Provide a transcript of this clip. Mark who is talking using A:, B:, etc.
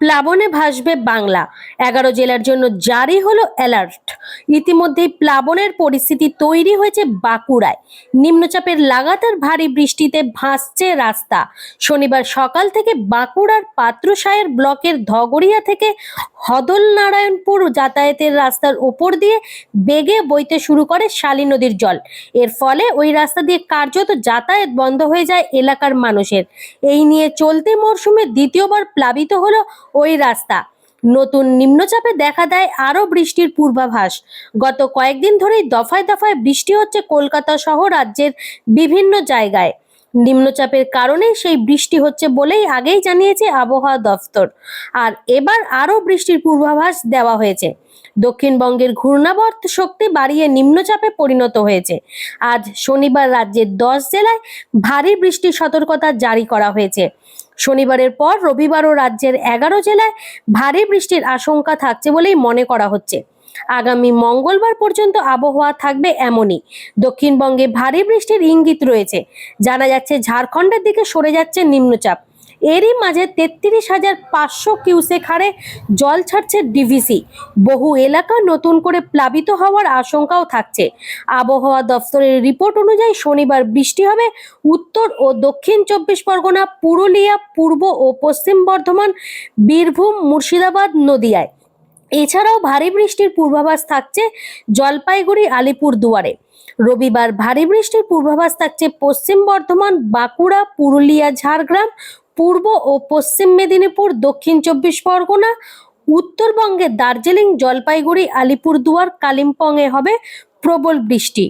A: প্লাবনে ভাসবে বাংলা। এগারো জেলার জন্য জারি হলো অ্যালার্ট ইতিমধ্যেই প্লাবনের পরিস্থিতি তৈরি হয়েছে বাঁকুড়ায়। নিম্নচাপের লাগাতার ভারী বৃষ্টিতে ভাসছে রাস্তা। শনিবার সকাল থেকে বাঁকুড়ার পাত্রসায়ের ব্লকের ধগড়িয়া থেকে হদল নারায়ণপুর যাতায়াতের রাস্তার ওপর দিয়ে বেগে বইতে শুরু করে শালী নদীর জল। এর ফলে ওই রাস্তা দিয়ে কার্যত যাতায়াত বন্ধ হয়ে যায় এলাকার মানুষের। এই নিয়ে চলতি মরশুমে দ্বিতীয়বার প্লাবিত হলো ওই রাস্তা। নতুন নিম্নচাপে দেখা দেয় আরও বৃষ্টির পূর্বাভাস। গত কয়েকদিন ধরেই দফায় দফায় বৃষ্টি হচ্ছে কলকাতা সহ রাজ্যের বিভিন্ন জায়গায়। নিম্নচাপের কারণে সেই বৃষ্টি হচ্ছে বলেই আগেই জানিয়েছে আবহাওয়া দফতর। আর এবার আরও বৃষ্টির পূর্বাভাস দেওয়া হয়েছে। দক্ষিণবঙ্গের ঘূর্ণাবর্ত শক্তি বাড়িয়ে নিম্নচাপে পরিণত হয়েছে। আজ শনিবার রাজ্যের দশ জেলায় ভারী বৃষ্টির সতর্কতা জারি করা হয়েছে। শনিবারের পর রবিবারও রাজ্যের এগারো জেলায় ভারী বৃষ্টির আশঙ্কা থাকছে বলেই মনে করা হচ্ছে। আগামী মঙ্গলবার পর্যন্ত আবহাওয়া থাকবে এমনই। দক্ষিণবঙ্গে ভারী বৃষ্টির ইঙ্গিত রয়েছে। জানা যাচ্ছে ঝাড়খণ্ডের দিকে সরে যাচ্ছে নিম্নচাপ। এরই মাঝে তেত্রিশ হাজার পাঁচশো কিউসেক হারে জল ছাড়ছে ডিভিসি। বহু এলাকা নতুন করে প্লাবিত হওয়ার আশঙ্কাও থাকছে। আবহাওয়া দফতরের রিপোর্ট অনুযায়ী শনিবার বৃষ্টি হবে উত্তর ও দক্ষিণ চব্বিশ পরগনা, পুরুলিয়া, পূর্ব ও পশ্চিম বর্ধমান, বীরভূম, মুর্শিদাবাদ, নদিয়ায়। এছাড়াও ভারী বৃষ্টির পূর্বাভাস থাকছে জলপাইগুড়ি আলিপুর দুয়ারে রবিবার ভারী বৃষ্টির পূর্বাভাস থাকছে পশ্চিম বর্ধমান, বাঁকুড়া, পুরুলিয়া, ঝাড়গ্রাম পূর্ব ও পশ্চিম মেদিনীপুর, দক্ষিণ চব্বিশ পরগনা উত্তরবঙ্গে দার্জিলিং, জলপাইগুড়ি, আলিপুরদুয়ার, কালিম্পংয়ে হবে প্রবল বৃষ্টি।